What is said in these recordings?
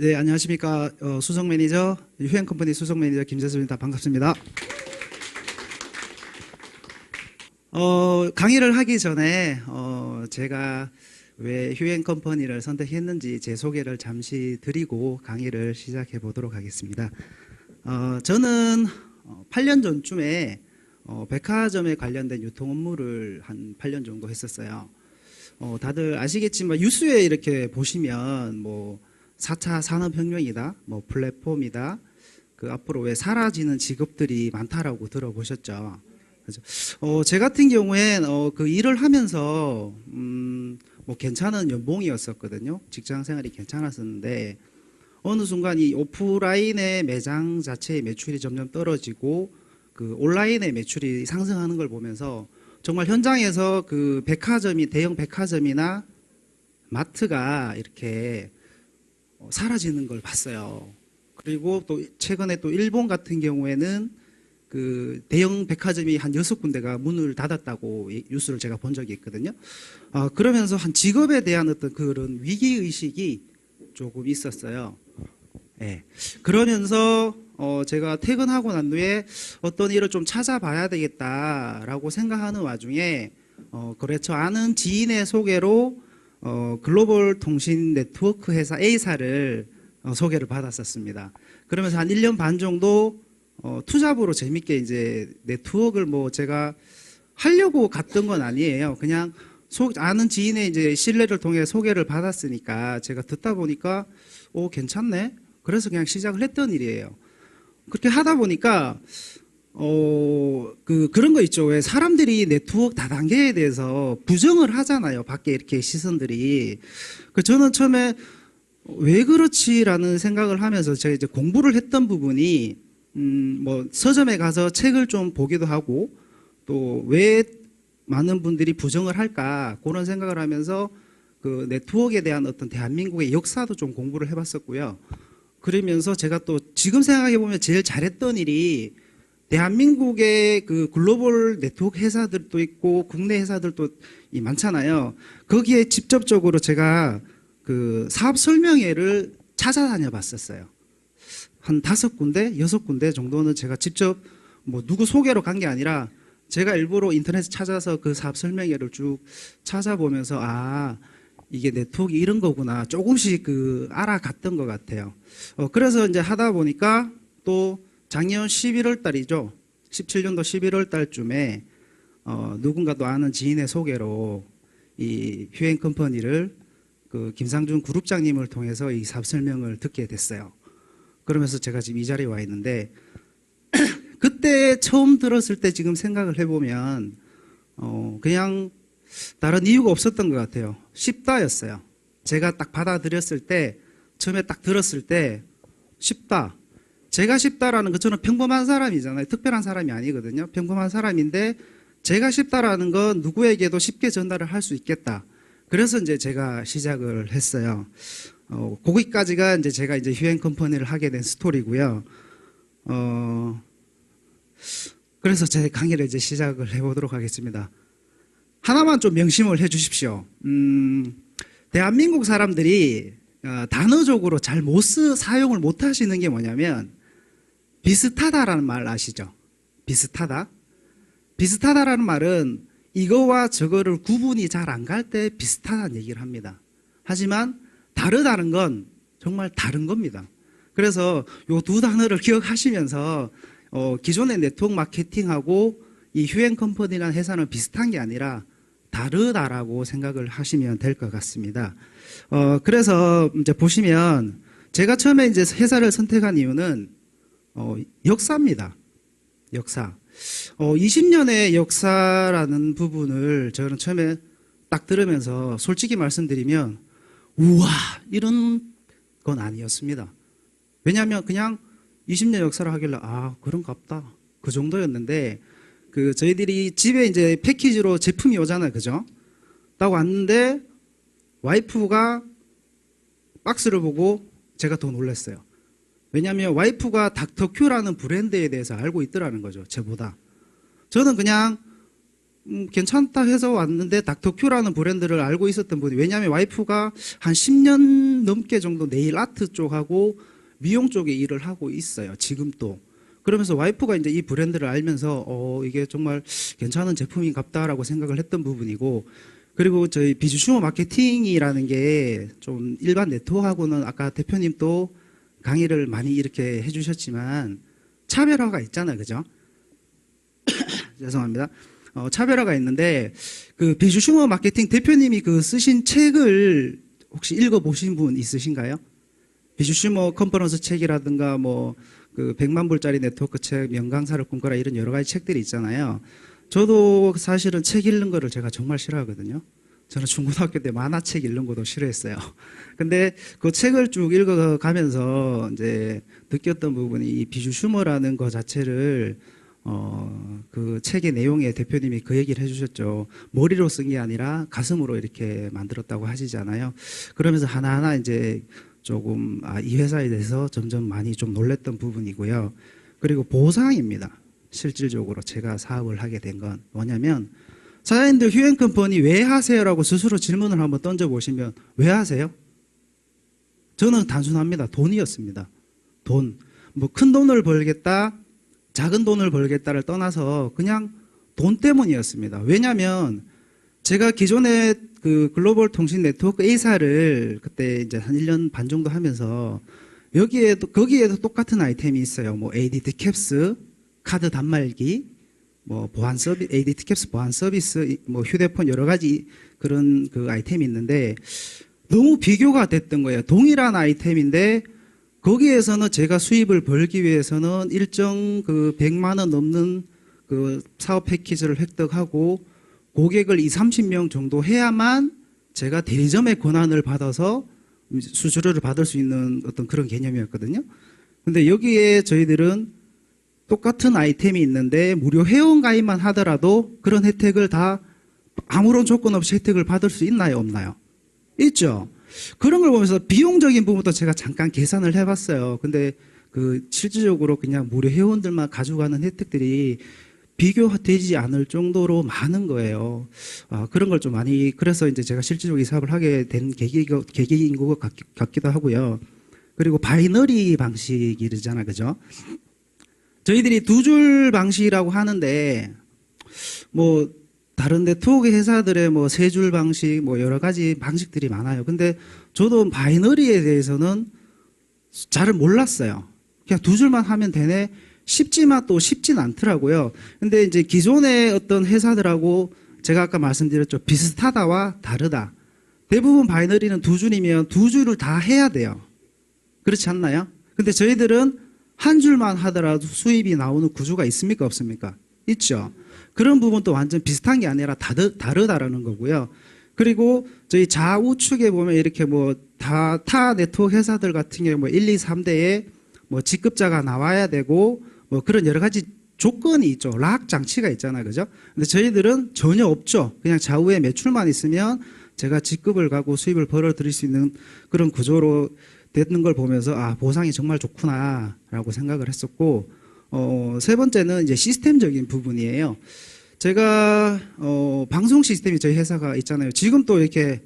네, 안녕하십니까. 어, 수석 매니저, 휴행 컴퍼니 수석 매니저 김재수입니다. 반갑습니다. 어, 강의를 하기 전에, 어, 제가 왜 휴행 컴퍼니를 선택했는지 제 소개를 잠시 드리고 강의를 시작해 보도록 하겠습니다. 어, 저는 어, 8년 전쯤에 어, 백화점에 관련된 유통 업무를 한 8년 정도 했었어요. 어, 다들 아시겠지만 뉴스에 이렇게 보시면 뭐 4차 산업혁명이다, 뭐 플랫폼이다, 그 앞으로 왜 사라지는 직업들이 많다라고 들어보셨죠. 그래서 어, 제 같은 경우엔 어, 그 일을 하면서 음, 뭐 괜찮은 연봉이었었거든요. 직장 생활이 괜찮았었는데 어느 순간 이 오프라인의 매장 자체의 매출이 점점 떨어지고 그 온라인의 매출이 상승하는 걸 보면서 정말 현장에서 그 백화점이 대형 백화점이나 마트가 이렇게 어, 사라지는 걸 봤어요. 그리고 또 최근에 또 일본 같은 경우에는 그 대형 백화점이 한 여섯 군데가 문을 닫았다고 이 뉴스를 제가 본 적이 있거든요. 아, 그러면서 한 직업에 대한 어떤 그런 위기 의식이 조금 있었어요. 예. 그러면서 어, 제가 퇴근하고 난 후에 어떤 일을 좀 찾아봐야 되겠다라고 생각하는 와중에 어, 그래서 아는 지인의 소개로 어, 글로벌 통신 네트워크 회사 A사를 어, 소개를 받았었습니다. 그러면서 한 1년 반 정도 어, 투잡으로 재밌게 이제 네트워크를 뭐 제가 하려고 갔던 건 아니에요. 그냥 소, 아는 지인의 이제 신뢰를 통해 소개를 받았으니까 제가 듣다 보니까 오 괜찮네. 그래서 그냥 시작을 했던 일이에요. 그렇게 하다 보니까 어, 그, 그런 거 있죠. 왜 사람들이 네트워크 다단계에 대해서 부정을 하잖아요. 밖에 이렇게 시선들이. 그 저는 처음에 왜 그렇지라는 생각을 하면서 제가 이제 공부를 했던 부분이 음, 뭐 서점에 가서 책을 좀 보기도 하고 또 왜 많은 분들이 부정을 할까 그런 생각을 하면서 그 네트워크에 대한 어떤 대한민국의 역사도 좀 공부를 해봤었고요. 그러면서 제가 또 지금 생각해 보면 제일 잘했던 일이 대한민국의 그 글로벌 네트워크 회사들도 있고 국내 회사들도 이 많잖아요. 거기에 직접적으로 제가 그 사업 설명회를 찾아다녀 봤었어요. 한 다섯 군데, 여섯 군데 정도는 제가 직접 뭐 누구 소개로 간 게 아니라 제가 일부러 인터넷 찾아서 그 사업 설명회를 쭉 찾아보면서 아, 이게 네트워크 이런 거구나. 조금씩 그 알아갔던 것 같아요. 어, 그래서 이제 하다 보니까 또 작년 11월 달이죠. 17년도 11월 달쯤에 어, 누군가도 아는 지인의 소개로 이 휴행 컴퍼니를 그 김상준 그룹장님을 통해서 이 사업 설명을 듣게 됐어요. 그러면서 제가 지금 이 자리에 와 있는데 그때 처음 들었을 때 지금 생각을 해보면 어, 그냥 다른 이유가 없었던 것 같아요. 쉽다였어요. 제가 딱 받아들였을 때 처음에 딱 들었을 때 쉽다. 제가 쉽다라는 거 저는 평범한 사람이잖아요. 특별한 사람이 아니거든요. 평범한 사람인데 제가 쉽다라는 건 누구에게도 쉽게 전달을 할 수 있겠다. 그래서 이제 제가 시작을 했어요. 어, 거기까지가 이제 제가 이제 휴행 컴퍼니를 하게 된 스토리고요. 어, 그래서 제 강의를 이제 시작을 해보도록 하겠습니다. 하나만 좀 명심을 해 주십시오. 음, 대한민국 사람들이 어, 단어적으로 잘 못 쓰, 사용을 못 하시는 게 뭐냐면 비슷하다라는 말 아시죠? 비슷하다. 비슷하다라는 말은 이거와 저거를 구분이 잘 안 갈 때 비슷하다는 얘기를 합니다. 하지만 다르다는 건 정말 다른 겁니다. 그래서 요 두 단어를 기억하시면서 어, 기존의 네트워크 마케팅하고 이 휴행 컴퍼니라는 회사는 비슷한 게 아니라 다르다라고 생각을 하시면 될 것 같습니다. 어, 그래서 이제 보시면 제가 처음에 이제 회사를 선택한 이유는 어, 역사입니다. 역사. 어, 20년의 역사라는 부분을 저는 처음에 딱 들으면서 솔직히 말씀드리면 우와 이런 건 아니었습니다. 왜냐하면 그냥 20년 역사를 하길래 아 그런갑다 그 정도였는데 그 저희들이 집에 이제 패키지로 제품이 오잖아요, 그죠? 딱 왔는데 와이프가 박스를 보고 제가 더 놀랐어요. 왜냐하면 와이프가 닥터큐라는 브랜드에 대해서 알고 있더라는 거죠, 저보다. 저는 그냥 음, 괜찮다 해서 왔는데 닥터큐라는 브랜드를 알고 있었던 분이 왜냐하면 와이프가 한 10년 넘게 정도 네일 아트 쪽하고 미용 쪽에 일을 하고 있어요. 지금 또. 그러면서 와이프가 이제 이 브랜드를 알면서 어 이게 정말 괜찮은 제품인 갑다라고 생각을 했던 부분이고 그리고 저희 비주슈머 마케팅이라는 게 좀 일반 네트워크하고는 아까 대표님도 강의를 많이 이렇게 해주셨지만 차별화가 있잖아요, 그죠? 죄송합니다. 어, 차별화가 있는데 그 비주슈머 마케팅 대표님이 그 쓰신 책을 혹시 읽어 보신 분 있으신가요? 비주슈머 컨퍼런스 책이라든가 뭐 그 100만 불짜리 네트워크 책, 명강사를 꿈꿔라 이런 여러 가지 책들이 있잖아요. 저도 사실은 책 읽는 거를 제가 정말 싫어하거든요. 저는 중고등학교 때 만화책 읽는 것도 싫어했어요. 근데 그 책을 쭉 읽어가면서 이제 느꼈던 부분이 이 비주슈머라는 것 자체를 어, 그 책의 내용에 대표님이 그 얘기를 해주셨죠. 머리로 쓴 게 아니라 가슴으로 이렇게 만들었다고 하시잖아요. 그러면서 하나하나 이제 조금 아, 이 회사에 대해서 점점 많이 좀 놀랬던 부분이고요. 그리고 보상입니다. 실질적으로 제가 사업을 하게 된 건 뭐냐면 사장님들 휴행컴퍼니 왜 하세요라고 스스로 질문을 한번 던져보시면 왜 하세요? 저는 단순합니다. 돈이었습니다. 돈. 뭐 큰 돈을 벌겠다, 작은 돈을 벌겠다를 떠나서 그냥 돈 때문이었습니다. 왜냐하면 제가 기존에 그 글로벌 통신 네트워크 A사를 그때 이제 한 1년 반 정도 하면서 여기에도 거기에도 똑같은 아이템이 있어요. 뭐 ADT 캡스, 카드 단말기, 뭐 보안 서비스, ADT 캡스 보안 서비스, 뭐 휴대폰 여러 가지 그런 그 아이템이 있는데 너무 비교가 됐던 거예요. 동일한 아이템인데 거기에서는 제가 수입을 벌기 위해서는 일정 그 100만 원 넘는 그 사업 패키지를 획득하고 고객을 2, 30명 정도 해야만 제가 대리점의 권한을 받아서 수수료를 받을 수 있는 어떤 그런 개념이었거든요. 근데 여기에 저희들은 똑같은 아이템이 있는데 무료 회원 가입만 하더라도 그런 혜택을 다 아무런 조건 없이 혜택을 받을 수 있나요, 없나요? 있죠. 그런 걸 보면서 비용적인 부분도 제가 잠깐 계산을 해봤어요. 근데 그 실질적으로 그냥 무료 회원들만 가져가는 혜택들이 비교되지 않을 정도로 많은 거예요. 아, 그런 걸 좀 많이 그래서 이제 제가 실질적으로 이 사업을 하게 된 계기, 계기인 것 같, 같기도 하고요. 그리고 바이너리 방식이잖아, 그죠? 저희들이 두 줄 방식이라고 하는데 뭐 다른 네트워크 회사들의 뭐 세 줄 방식 뭐 여러 가지 방식들이 많아요. 근데 저도 바이너리에 대해서는 잘 몰랐어요. 그냥 두 줄만 하면 되네. 쉽지만 또 쉽진 않더라고요. 근데 이제 기존의 어떤 회사들하고 제가 아까 말씀드렸죠. 비슷하다와 다르다. 대부분 바이너리는 두 줄이면 두 줄을 다 해야 돼요. 그렇지 않나요? 근데 저희들은 한 줄만 하더라도 수입이 나오는 구조가 있습니까? 없습니까? 있죠. 그런 부분도 완전 비슷한 게 아니라 다르, 다르다라는 거고요. 그리고 저희 좌우측에 보면 이렇게 뭐 다 타 네트워크 회사들 같은 경우 뭐 1, 2, 3대에 뭐 직급자가 나와야 되고 뭐 그런 여러 가지 조건이 있죠. 락 장치가 있잖아요. 그죠? 근데 저희들은 전혀 없죠. 그냥 좌우에 매출만 있으면 제가 직급을 가고 수입을 벌어 들일 수 있는 그런 구조로 되는 걸 보면서 아, 보상이 정말 좋구나라고 생각을 했었고 어, 세 번째는 이제 시스템적인 부분이에요. 제가 어, 방송 시스템이 저희 회사가 있잖아요. 지금 또 이렇게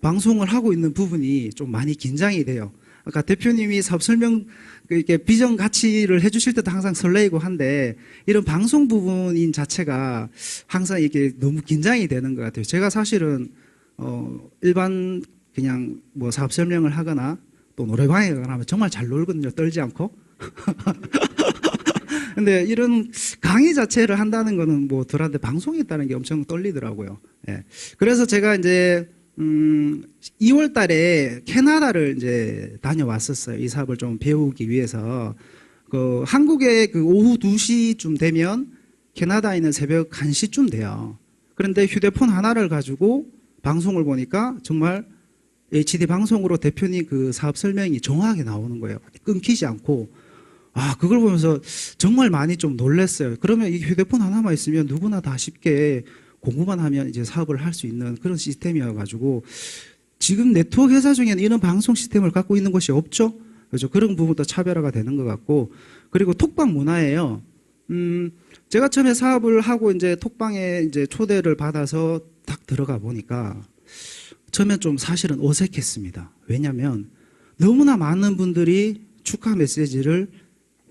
방송을 하고 있는 부분이 좀 많이 긴장이 돼요. 아까 대표님이 사업 설명 그 이렇게 비전 가치를 해주실 때도 항상 설레이고 한데 이런 방송 부분인 자체가 항상 이렇게 너무 긴장이 되는 것 같아요. 제가 사실은 어 일반 그냥 뭐 사업 설명을 하거나 또 노래방에 하면 정말 잘 놀거든요. 떨지 않고. 근데 이런 강의 자체를 한다는 거는 뭐 들한테 방송에 있다는 게 엄청 떨리더라고요. 예. 그래서 제가 이제 음, 2월 달에 캐나다를 이제 다녀왔었어요. 이 사업을 좀 배우기 위해서. 그 한국에 그 오후 2시쯤 되면 캐나다에는 새벽 1시쯤 돼요. 그런데 휴대폰 하나를 가지고 방송을 보니까 정말 HD 방송으로 대표님 그 사업 설명이 정확하게 나오는 거예요. 끊기지 않고. 아, 그걸 보면서 정말 많이 좀 놀랐어요. 그러면 이 휴대폰 하나만 있으면 누구나 다 쉽게 공부만 하면 이제 사업을 할 수 있는 그런 시스템이어가지고 지금 네트워크 회사 중에는 이런 방송 시스템을 갖고 있는 곳이 없죠. 그렇죠. 그런 부분도 차별화가 되는 것 같고 그리고 톡방 문화예요. 음, 제가 처음에 사업을 하고 이제 톡방에 이제 초대를 받아서 딱 들어가 보니까 처음엔 좀 사실은 어색했습니다. 왜냐면 너무나 많은 분들이 축하 메시지를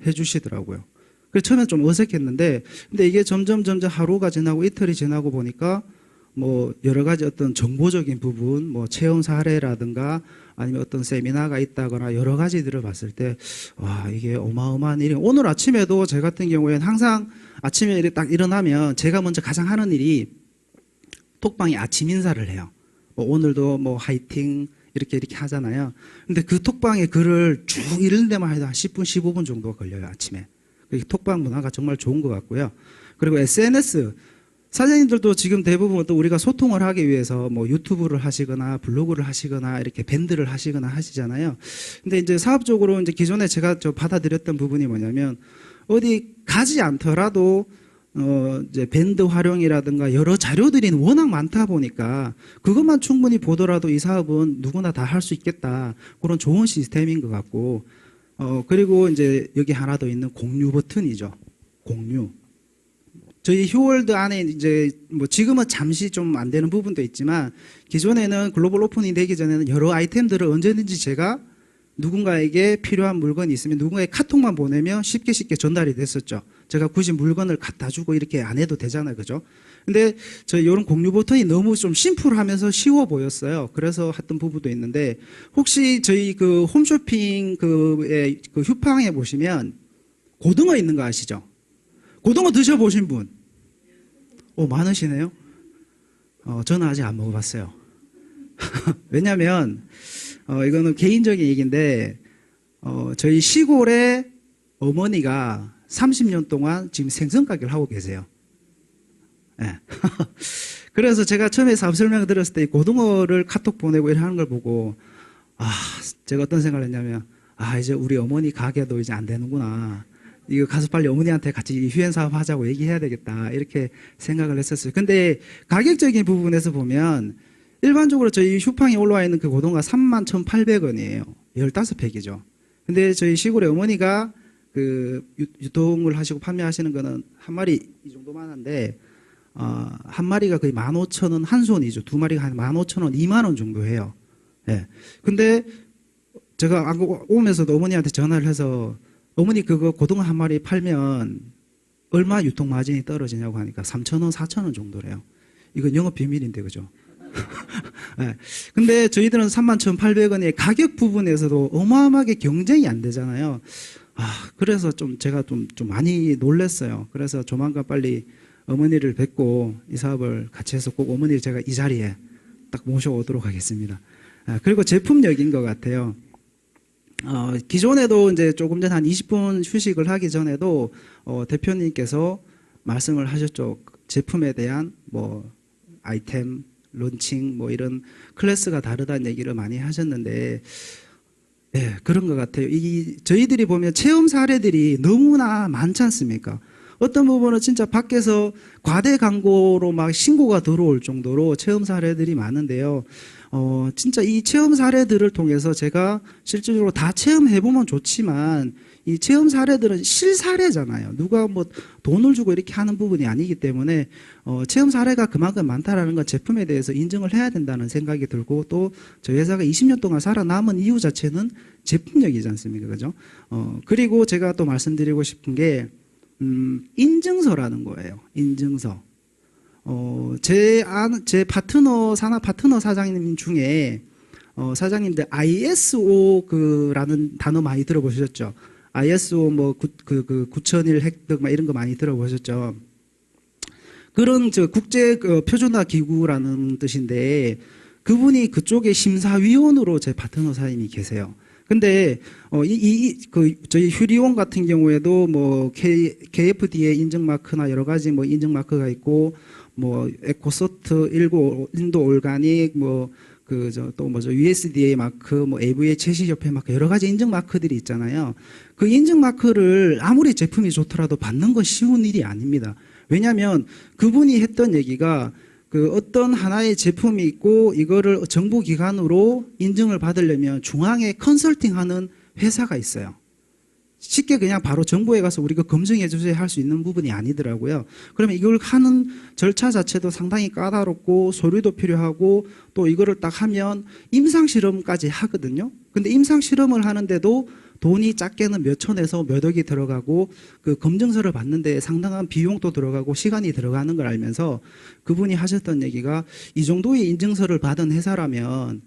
해주시더라고요. 그래서 처음엔 좀 어색했는데, 근데 이게 점점 점점 하루가 지나고 이틀이 지나고 보니까 뭐 여러 가지 어떤 정보적인 부분, 뭐 체험 사례라든가 아니면 어떤 세미나가 있다거나 여러 가지들을 봤을 때, 와, 이게 어마어마한 일이, 오늘 아침에도 제 같은 경우에는 항상 아침에 딱 일어나면 제가 먼저 가장 하는 일이 톡방에 아침 인사를 해요. 뭐 오늘도 뭐 화이팅 이렇게 이렇게 하잖아요. 근데 그 톡방에 글을 쭉 읽는 데만 해도 한 10분, 15분 정도가 걸려요, 아침에. 그 톡방 문화가 정말 좋은 것 같고요. 그리고 SNS, 사장님들도 지금 대부분 또 우리가 소통을 하기 위해서 뭐 유튜브를 하시거나 블로그를 하시거나 이렇게 밴드를 하시거나 하시잖아요. 근데 이제 사업적으로 이제 기존에 제가 저 받아들였던 부분이 뭐냐면 어디 가지 않더라도 어 이제 밴드 활용이라든가 여러 자료들이 워낙 많다 보니까 그것만 충분히 보더라도 이 사업은 누구나 다 할 수 있겠다. 그런 좋은 시스템인 것 같고. 어 그리고 이제 여기 하나 더 있는 공유 버튼이죠. 공유. 저희 휴월드 안에 이제 뭐 지금은 잠시 좀 안 되는 부분도 있지만 기존에는 글로벌 오픈이 되기 전에는 여러 아이템들을 언제든지 제가 누군가에게 필요한 물건이 있으면 누군가의 카톡만 보내면 쉽게 쉽게 전달이 됐었죠. 제가 굳이 물건을 갖다 주고 이렇게 안 해도 되잖아요. 그죠? 근데 저 이런 공유 버튼이 너무 좀 심플하면서 쉬워 보였어요. 그래서 했던 부분도 있는데 혹시 저희 그 홈쇼핑 그의 그 휴팡에 보시면 고등어 있는 거 아시죠? 고등어 드셔 보신 분? 오, 많으시네요? 어, 저는 아직 안 먹어봤어요. 왜냐면, 어, 이거는 개인적인 얘기인데, 어, 저희 시골에 어머니가 30년 동안 지금 생선 가게를 하고 계세요. 예. 그래서 제가 처음에 사업 설명을 드렸을 때이 고등어를 카톡 보내고 이렇게 하는 걸 보고, 아, 제가 어떤 생각을 했냐면, 아, 이제 우리 어머니 가게도 이제 안 되는구나. 이거 가서 빨리 어머니한테 같이 휴엔 사업 하자고 얘기해야 되겠다. 이렇게 생각을 했었어요. 근데 가격적인 부분에서 보면 일반적으로 저희 휴팡에 올라와 있는 그 고등어가 3만 1,800원이에요. 15팩이죠. 근데 저희 시골에 어머니가 그 유- 유통을 하시고 판매하시는 거는 한 마리 이 정도만 한데 어, 한 마리가 거의 15,000원 한 손이죠. 두 마리가 한 15,000원, 2만 원 정도 해요. 예. 근데 제가 오면서도 어머니한테 전화를 해서 어머니 그거 고등어 한 마리 팔면 얼마 유통 마진이 떨어지냐고 하니까 3,000원, 4,000원 정도래요. 이건 영업 비밀인데 그죠? 예. 근데 저희들은 31,800원의 가격 부분에서도 어마어마하게 경쟁이 안 되잖아요. 아, 그래서 좀 제가 좀, 좀 많이 놀랐어요. 그래서 조만간 빨리 어머니를 뵙고 이 사업을 같이 해서 꼭 어머니를 제가 이 자리에 딱 모셔오도록 하겠습니다. 아, 그리고 제품력인 것 같아요. 어, 기존에도 이제 조금 전 한 20분 휴식을 하기 전에도 어, 대표님께서 말씀을 하셨죠. 제품에 대한 뭐 아이템, 론칭 뭐 이런 클래스가 다르다는 얘기를 많이 하셨는데 예, 그런 것 같아요. 이 저희들이 보면 체험 사례들이 너무나 많지 않습니까? 어떤 부분은 진짜 밖에서 과대 광고로 막 신고가 들어올 정도로 체험 사례들이 많은데요. 어, 진짜 이 체험 사례들을 통해서 제가 실질적으로 다 체험해보면 좋지만 이 체험 사례들은 실사례잖아요. 누가 뭐 돈을 주고 이렇게 하는 부분이 아니기 때문에 어, 체험 사례가 그만큼 많다라는 건 제품에 대해서 인정을 해야 된다는 생각이 들고 또 저희 회사가 20년 동안 살아남은 이유 자체는 제품력이지 않습니까? 그죠? 어, 그리고 제가 또 말씀드리고 싶은 게 음, 인증서라는 거예요. 인증서. 어, 제, 안, 제 파트너, 산업 파트너 사장님 중에, 어, 사장님들 ISO 그라는 단어 많이 들어보셨죠? ISO 뭐, 구, 그, 그, 9001 획득 막 이런 거 많이 들어보셨죠? 그런 저 국제 그 표준화 기구라는 뜻인데, 그분이 그쪽에 심사위원으로 제 파트너 사장님이 계세요. 근데 어, 이, 이, 이- 그 저희 휴리온 같은 경우에도 뭐 K, KFDA 인증 마크나 여러 가지 뭐 인증 마크가 있고 뭐 에코소트 일고 인도 올가닉 뭐 그 저 또 뭐죠 USDA 마크 뭐 AVA 채식 협회 마크 여러 가지 인증 마크들이 있잖아요. 그 인증 마크를 아무리 제품이 좋더라도 받는 건 쉬운 일이 아닙니다. 왜냐하면 그분이 했던 얘기가 그 어떤 하나의 제품이 있고 이거를 정부 기관으로 인증을 받으려면 중앙에 컨설팅하는 회사가 있어요. 쉽게 그냥 바로 정부에 가서 우리가 검증해 주세요 할 수 있는 부분이 아니더라고요. 그러면 이걸 하는 절차 자체도 상당히 까다롭고 서류도 필요하고 또 이거를 딱 하면 임상 실험까지 하거든요. 근데 임상 실험을 하는데도 돈이 작게는 몇 천에서 몇 억이 들어가고 그 검증서를 받는 데 상당한 비용도 들어가고 시간이 들어가는 걸 알면서 그분이 하셨던 얘기가 이 정도의 인증서를 받은 회사라면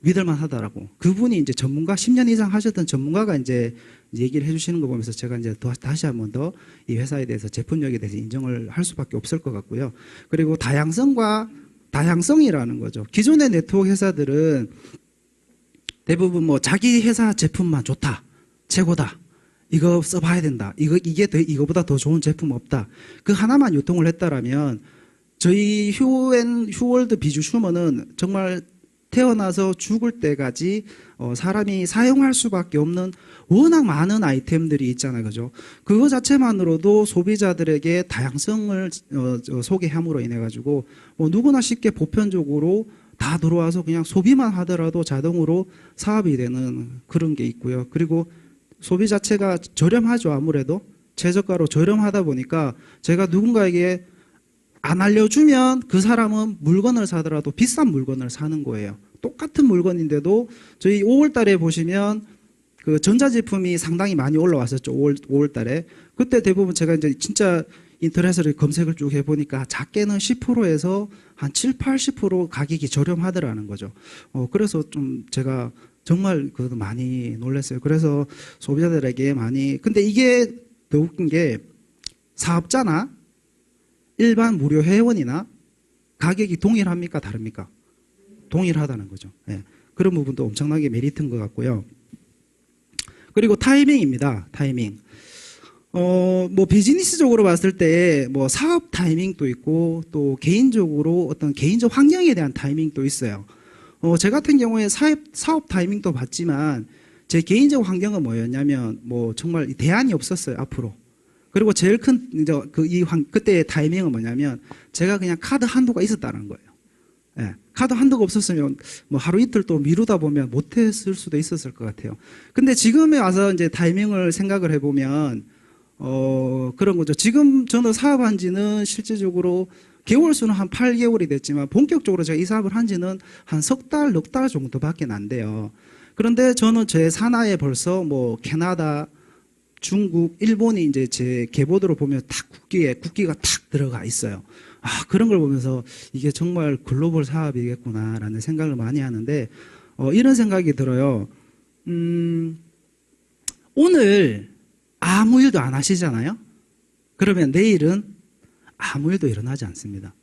믿을만 하다라고. 그분이 이제 전문가 10년 이상 하셨던 전문가가 이제 얘기를 해주시는 거 보면서 제가 이제 더- 다시 한 번 더 이 회사에 대해서 제품력에 대해서 인정을 할 수밖에 없을 것 같고요. 그리고 다양성과 다양성이라는 거죠. 기존의 네트워크 회사들은 대부분 뭐 자기 회사 제품만 좋다, 최고다. 이거 써봐야 된다. 이거 이게 더, 이거보다 더 좋은 제품 없다. 그 하나만 유통을 했다라면 저희 휴엔 휴월드 비주 슈머는 정말 태어나서 죽을 때까지 어, 사람이 사용할 수밖에 없는 워낙 많은 아이템들이 있잖아요, 그죠? 그거 자체만으로도 소비자들에게 다양성을 어, 저, 소개함으로 인해 가지고 뭐 누구나 쉽게 보편적으로 다 들어와서 그냥 소비만 하더라도 자동으로 사업이 되는 그런 게 있고요. 그리고 소비 자체가 저렴하죠, 아무래도 최저가로 저렴하다 보니까 제가 누군가에게 안 알려주면 그 사람은 물건을 사더라도 비싼 물건을 사는 거예요. 똑같은 물건인데도 저희 5월 달에 보시면 그 전자제품이 상당히 많이 올라왔었죠. 5월, 5월 달에. 그때 대부분 제가 이제 진짜 인터넷으로 검색을 쭉 해보니까 작게는 10%에서 한 7, 80% 가격이 저렴하더라는 거죠. 어, 그래서 좀 제가 정말 그 많이 놀랐어요. 그래서 소비자들에게 많이, 근데 이게 더 웃긴 게 사업자나 일반 무료 회원이나 가격이 동일합니까? 다릅니까? 동일하다는 거죠. 예. 그런 부분도 엄청나게 메리트인 것 같고요. 그리고 타이밍입니다. 타이밍. 어, 뭐 비즈니스적으로 봤을 때 뭐 사업 타이밍도 있고 또 개인적으로 어떤 개인적 환경에 대한 타이밍도 있어요. 어, 제 같은 경우에 사업, 사업 타이밍도 봤지만 제 개인적 환경은 뭐였냐면 뭐 정말 대안이 없었어요. 앞으로. 그리고 제일 큰 그이 그때의 타이밍은 뭐냐면 제가 그냥 카드 한도가 있었다는 거예요. 예, 카드 한도가 없었으면 뭐 하루 이틀 또 미루다 보면 못했을 수도 있었을 것 같아요. 근데 지금에 와서 이제 타이밍을 생각을 해보면 어 그런 거죠. 지금 저는 사업한 지는 실제적으로 개월 수는 한 8개월이 됐지만 본격적으로 제가 이 사업을 한 지는 한 석 달, 넉 달 정도밖에 안 돼요. 그런데 저는 제 산하에 벌써 뭐 캐나다, 중국, 일본이 이제 제 계보도로 보면 탁 국기에 국기가 탁 들어가 있어요. 아 그런 걸 보면서 이게 정말 글로벌 사업이겠구나라는 생각을 많이 하는데 어, 이런 생각이 들어요. 음, 오늘 아무 일도 안 하시잖아요. 그러면 내일은 아무 일도 일어나지 않습니다.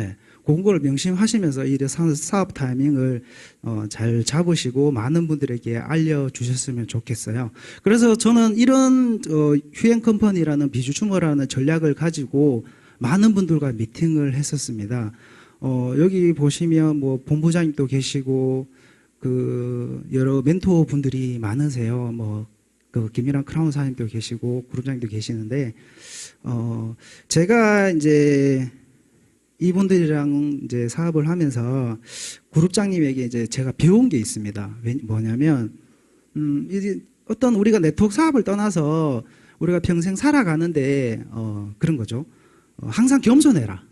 예, 그걸 명심하시면서 이 사- 사업 타이밍을 어, 잘 잡으시고 많은 분들에게 알려주셨으면 좋겠어요. 그래서 저는 이런 어, 휴행 컴퍼니라는 비주추머라는 전략을 가지고 많은 분들과 미팅을 했었습니다. 어, 여기 보시면 뭐 본부장님도 계시고 그 여러 멘토 분들이 많으세요. 뭐 그 김일환 크라운 사님도 계시고 그룹장님도 계시는데 어, 제가 이제 이분들이랑 이제 사업을 하면서 그룹장님에게 이제 제가 배운 게 있습니다. 왜- 뭐냐면, 음, 이제 어떤 우리가 네트워크 사업을 떠나서 우리가 평생 살아가는데, 어, 그런 거죠. 어, 항상 겸손해라.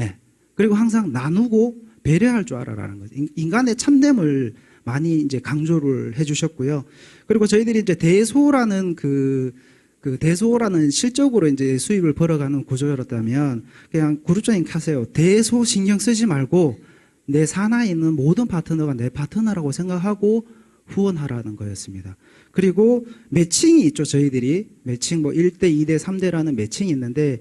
예. 그리고 항상 나누고 배려할 줄 알아라는 거죠. 인- 인간의 참됨을 많이 이제 강조를 해 주셨고요. 그리고 저희들이 이제 대소라는 그, 그 대소라는 실적으로 이제 수입을 벌어가는 구조였다면 그냥 그룹장님 하세요. 대소 신경 쓰지 말고 내 산하에 있는 모든 파트너가 내 파트너라고 생각하고 후원하라는 거였습니다. 그리고 매칭이 있죠, 저희들이. 매칭 뭐 1대, 2대, 3대라는 매칭이 있는데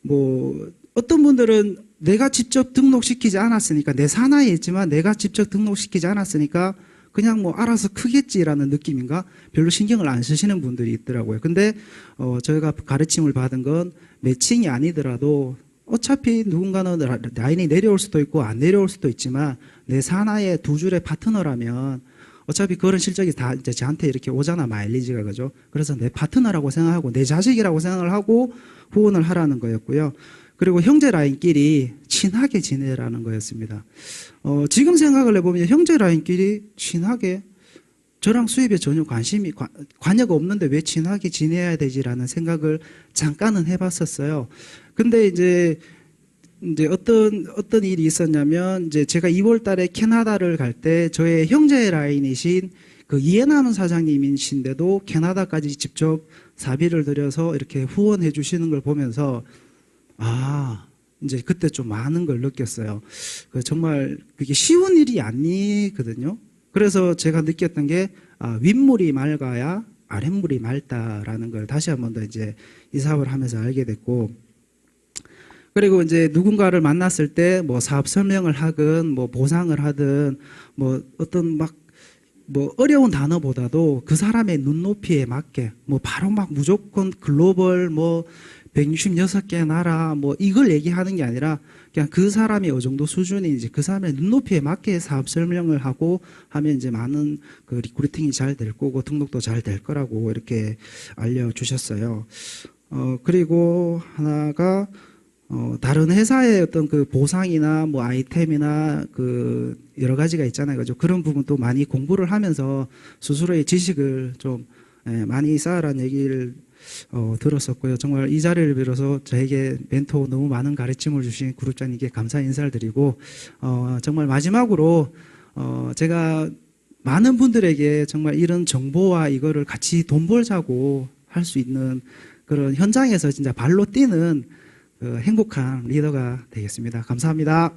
뭐 어떤 분들은 내가 직접 등록시키지 않았으니까 내 산하에 있지만 내가 직접 등록시키지 않았으니까 그냥 뭐 알아서 크겠지라는 느낌인가 별로 신경을 안 쓰시는 분들이 있더라고요. 근데 어 저희가 가르침을 받은 건 매칭이 아니더라도 어차피 누군가는 라- 라인이 내려올 수도 있고 안 내려올 수도 있지만 내 산하의 두 줄의 파트너라면 어차피 그런 실적이 다 이제 저한테 이렇게 오잖아 마일리지가 그죠? 그래서 내 파트너라고 생각하고 내 자식이라고 생각을 하고 후원을 하라는 거였고요. 그리고 형제 라인끼리 친하게 지내라는 거였습니다. 어, 지금 생각을 해보면 형제 라인끼리 친하게 저랑 수입에 전혀 관심이 관, 관여가 없는데 왜 친하게 지내야 되지라는 생각을 잠깐은 해봤었어요. 근데 이제 이제 어떤 어떤 일이 있었냐면 이제 제가 2월달에 캐나다를 갈 때 저의 형제 라인이신 그 이해나는 사장님이신데도 캐나다까지 직접 사비를 들여서 이렇게 후원해 주시는 걸 보면서 아 이제 그때 좀 많은 걸 느꼈어요. 그 정말 그게 쉬운 일이 아니거든요. 그래서 제가 느꼈던 게 아, 윗물이 맑아야 아랫물이 맑다라는 걸 다시 한 번 더 이제 이 사업을 하면서 알게 됐고 그리고 이제 누군가를 만났을 때 뭐 사업 설명을 하든 뭐 보상을 하든 뭐 어떤 막 뭐 어려운 단어보다도 그 사람의 눈높이에 맞게 뭐 바로 막 무조건 글로벌 뭐 166개 나라 뭐 이걸 얘기하는 게 아니라 그냥 그 사람이 어느 정도 수준인지 그 사람의 눈높이에 맞게 사업 설명을 하고 하면 이제 많은 그 리크루팅이 잘 될 거고 등록도 잘 될 거라고 이렇게 알려주셨어요. 어, 그리고 하나가 어, 다른 회사의 어떤 그 보상이나 뭐 아이템이나 그 여러 가지가 있잖아요. 그죠? 그런 부분도 많이 공부를 하면서 스스로의 지식을 좀 예, 많이 쌓으라는 얘기를 어, 들었었고요. 정말 이 자리를 빌어서 저에게 멘토 너무 많은 가르침을 주신 그룹장님께 감사 인사를 드리고 어, 정말 마지막으로 어, 제가 많은 분들에게 정말 이런 정보와 이거를 같이 돈 벌자고 할 수 있는 그런 현장에서 진짜 발로 뛰는 그 행복한 리더가 되겠습니다. 감사합니다.